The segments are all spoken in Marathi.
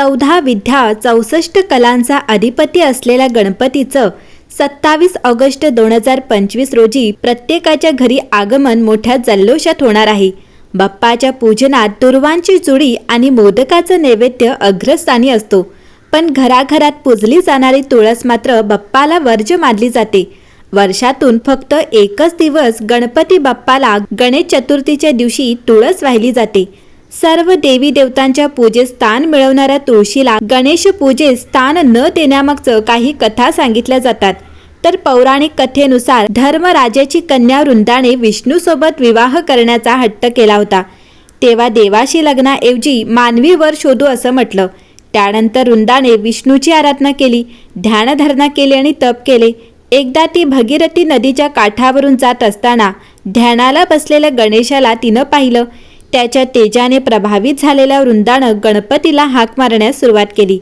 चौदा विद्या चौसष्ट कलांचा अधिपती असलेल्या गणपतीचं सत्तावीस ऑगस्ट दोन हजार पंचवीस रोजी प्रत्येकाच्या घरी आगमन मोठ्या जल्लोषात होणार आहे. बाप्पाच्या पूजनात दुर्वांची जुडी आणि मोदकाचं नैवेद्य अग्रस्थानी असतो. पण घराघरात पूजली जाणारी तुळस मात्र बाप्पाला वर्ज मानली जाते. वर्षातून फक्त एकच दिवस गणपती बाप्पाला गणेश चतुर्थीच्या दिवशी तुळस वाहिली जाते. सर्व देवी देवतांच्या पूजेत स्थान मिळवणाऱ्या तुळशीला गणेश पूजेत स्थान न देण्यामागचं काही कथा सांगितल्या जातात. तर पौराणिक कथेनुसार धर्मराजाची कन्या वृंदाने विष्णूसोबत विवाह करण्याचा हट्ट केला होता. तेव्हा देवाशी लग्नाऐवजी मानवी वर शोधू असं म्हटलं. त्यानंतर वृंदाने विष्णूची आराधना केली ध्यानधारणा केली आणि तप केले. एकदा ती भगीरथी नदीच्या काठावरून जात असताना ध्यानाला बसलेल्या गणेशाला तिनं पाहिलं. त्याच्या तेजाने प्रभावित झालेल्या वृंदानं गणपतीला हाक मारण्यास सुरुवात केली.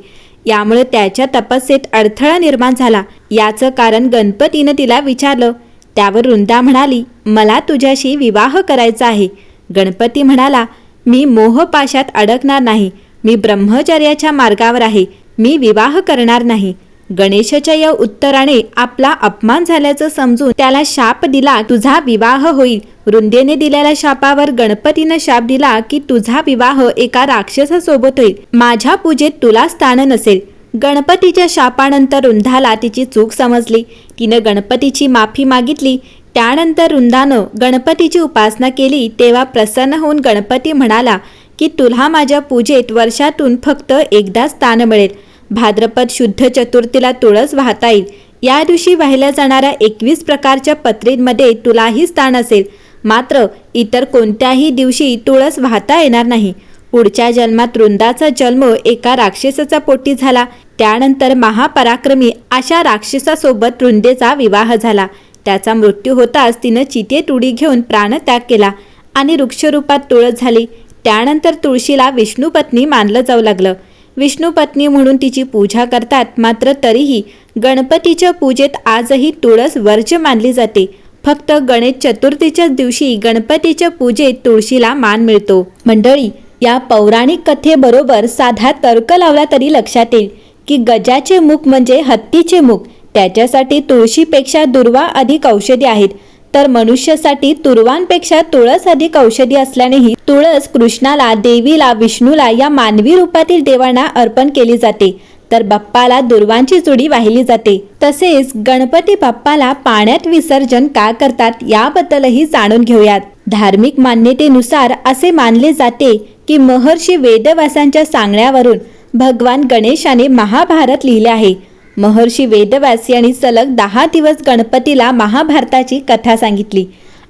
यामुळे त्याच्या तपस्येत अडथळा निर्माण झाला. याचं कारण गणपतीनं तिला विचारलं. त्यावर वृंदा म्हणाली मला तुझ्याशी विवाह करायचा आहे. गणपती म्हणाला मी मोहपाशात अडकणार नाही. मी ब्रह्मचर्याच्या मार्गावर आहे. मी विवाह करणार नाही. गणेशाच्या या उत्तराने आपला अपमान झाल्याचं समजून त्याला शाप दिला तुझा विवाह होईल. वृंदेने दिलेल्या शापावर गणपतीनं शाप दिला की तुझा विवाह एका राक्षसासोबत होईल माझ्या पूजेत तुला स्थान नसेल. गणपतीच्या शापानंतर रुंधाला तिची चूक समजली. तिनं गणपतीची माफी मागितली. त्यानंतर रुंदानं गणपतीची उपासना केली. तेव्हा प्रसन्न होऊन गणपती म्हणाला की तुला माझ्या पूजेत वर्षातून फक्त एकदा स्थान मिळेल. भाद्रपद शुद्ध चतुर्थीला तुळस वाहता येईल. या दिवशी वाहिल्या जाणाऱ्या एकवीस प्रकारच्या पत्रींमध्ये तुलाही स्थान असेल. मात्र इतर कोणत्याही दिवशी तुळस वाहता येणार नाही. पुढच्या जन्मात वृंदाचा जन्म एका राक्षसाचा पोटी झाला. त्यानंतर महापराक्रमी अशा राक्षसासोबत वृंदेचा विवाह झाला. त्याचा मृत्यू होताच तिनं चितेत उडी घेऊन प्राणत्याग केला आणि वृक्षरूपात तुळस झाली. त्यानंतर तुळशीला विष्णुपत्नी मानलं जाऊ लागलं. विष्णुपत्नी म्हणून तिची पूजा करतात मात्र तरीही गणपतीच्या पूजेत आजही तुळस वर्ज्य मानली जाते. फक्त गणेश चतुर्थीच्या दिवशी गणपतीच्या पूजेत तुळशीला मान मिळतो. मंडळी या पौराणिक कथेबरोबर साधा तर्क लावला तरी लक्षात येईल की गजाचे मुख म्हणजे हत्तीचे मुख. त्याच्यासाठी तुळशीपेक्षा दुर्वा अधिक औषधी आहेत. तर मनुष्यासाठी तुर्वांपेक्षा तुळस अधिक औषधी असल्यानेही तुळस कृष्णाला देवीला विष्णूला या मानवी रूपातील देवांना अर्पण केली जाते. तर बाप्पाला दुर्वांची जुडी वाहिली जाते. तसेच गणपती बाप्पाला पाण्यात विसर्जन का करतात याबद्दलही जाणून घेऊयात. धार्मिक मान्यतेनुसार असे मानले जाते की महर्षी वेदव्यासांच्या सांगण्यावरून भगवान गणेशाने महाभारत लिहिले आहे. महर्षी वेदव्यास यांनी सलग दहा दिवस गणपतीला महाभारताची कथा सांगितली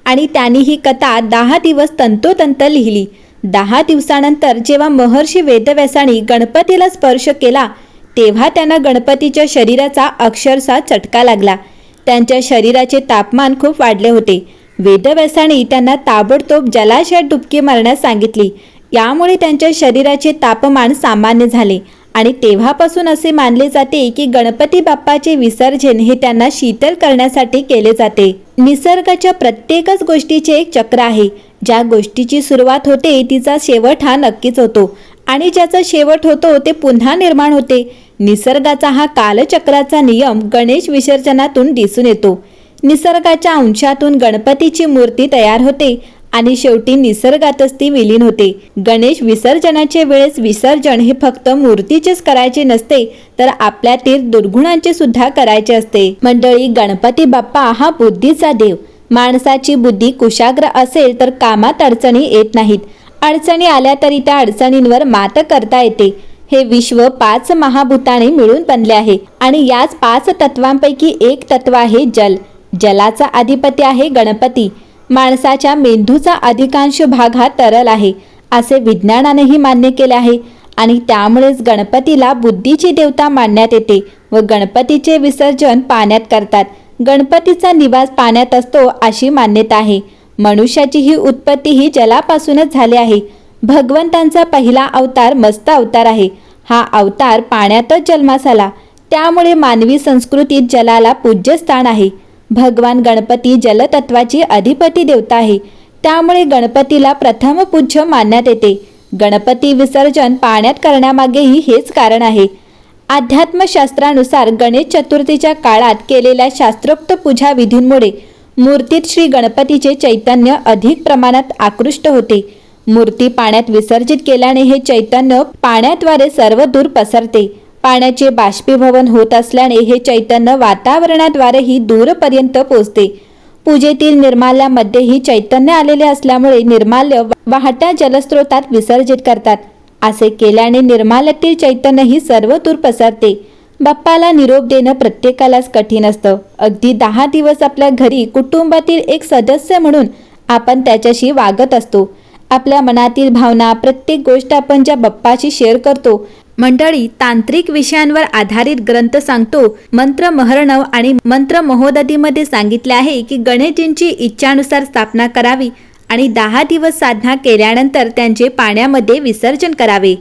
आणि त्यांनी ही कथा दहा दिवस तंतोतंत लिहिली. दहा दिवसानंतर जेव्हा महर्षी वेदव्यासाने गणपतीला स्पर्श केला तेव्हा त्यांना गणपतीच्या शरीराचा अक्षरशः चटका लागला. त्यांच्या शरीराचे तापमान खूप वाढले होते. वेदव्यासाने त्यांना ताबडतोब जलाशयात डुबकी मारण्यास सांगितली. यामुळे त्यांच्या शरीराचे तापमान सामान्य झाले आणि तेव्हापासून असे मानले जाते की गणपती बाप्पाचे विसर्जन हे त्यांना शीतल करण्यासाठी केले जाते. निसर्गाच्या प्रत्येकच गोष्टीचे एक चक्र आहे. ज्या गोष्टीची सुरुवात होते तिचा शेवट हा नक्कीच होतो. आणि ज्याचा शेवट होतो ते पुन्हा निर्माण होते. निसर्गाचा हा कालचक्राचा नियम गणेश विसर्जनातून दिसून येतो. निसर्गाच्या अंशातून गणपतीची मूर्ती तयार होते आणि शेवटी निसर्गातच ती विलीन होते. गणेश विसर्जनाच्या वेळेस विसर्जन हे फक्त मूर्तीचेच करायचे नसते तर आपल्यातील दुर्गुणांचे सुद्धा करायचे असते. मंडळी गणपती बाप्पा हा बुद्धीचा देव. माणसाची बुद्धी कुशाग्र असेल तर कामात अडचणी येत नाहीत. अडचणी आल्या तरी त्या अडचणींवर मात करता येते. हे विश्व पाच महाभूताने मिळून बनले आहे आणि याच पाच तत्वांपैकी एक तत्व आहे जल. जलाचा अधिपती आहे गणपती. माणसाच्या मेंदूचा अधिकांश भाग हा तरल आहे असे विज्ञानानेही मान्य केले आहे. आणि त्यामुळेच गणपतीला बुद्धीची देवता मानण्यात येते व गणपतीचे विसर्जन पाण्यात करतात. गणपतीचा निवास पाण्यात असतो अशी मान्यता आहे. मनुष्याची ही उत्पत्ती ही जलापासूनच झाली आहे. भगवंतांचा पहिला अवतार मस्त अवतार आहे. हा अवतार पाण्यातच जन्मास आला त्यामुळे मानवी संस्कृतीत जलाला पूज्यस्थान आहे. भगवान गणपती जलतत्वाची अधिपती देवता आहे. त्यामुळे गणपतीला प्रथम पूज्य मानण्यात येते. गणपती विसर्जन पाण्यात करण्यामागेही हेच कारण आहे. अध्यात्मशास्त्रानुसार गणेश चतुर्थीच्या काळात केलेल्या शास्त्रोक्त पूजा विधींमुळे मूर्तीत श्री गणपतीचे चैतन्य अधिक प्रमाणात आकृष्ट होते. मूर्ती पाण्यात विसर्जित केल्याने हे चैतन्य पाण्याद्वारे सर्व दूर पसरते. पाण्याचे बाष्पीभवन होत असल्याने हे चैतन्य वातावरणाद्वारेही दूरपर्यंत पोचते पूजेतील निर्माल्यामध्येही चैतन्य आलेले असल्यामुळे निर्माल्य वाहत्या जलस्रोतात विसर्जित करतात. असे केल्याने निर्माल्यातील चैतन्यही सर्व दूर पसरते. बाप्पाला निरोप देणं प्रत्येकालाच कठीण असतं. अगदी दहा दिवस आपल्या घरी कुटुंबातील एक सदस्य म्हणून आपण त्याच्याशी वागत असतो. आपल्या मनातील भावना प्रत्येक गोष्ट आपण ज्या बाप्पाशी शेअर करतो मंडळी तांत्रिक विषयांवर आधारित ग्रंथ सांगतो. मंत्र महर्णव आणि मंत्र महोदधीमध्ये सांगितले आहे की गणेशजींची इच्छानुसार स्थापना करावी आणि दहा दिवस साधना केल्यानंतर त्यांचे पाण्यामध्ये विसर्जन करावे.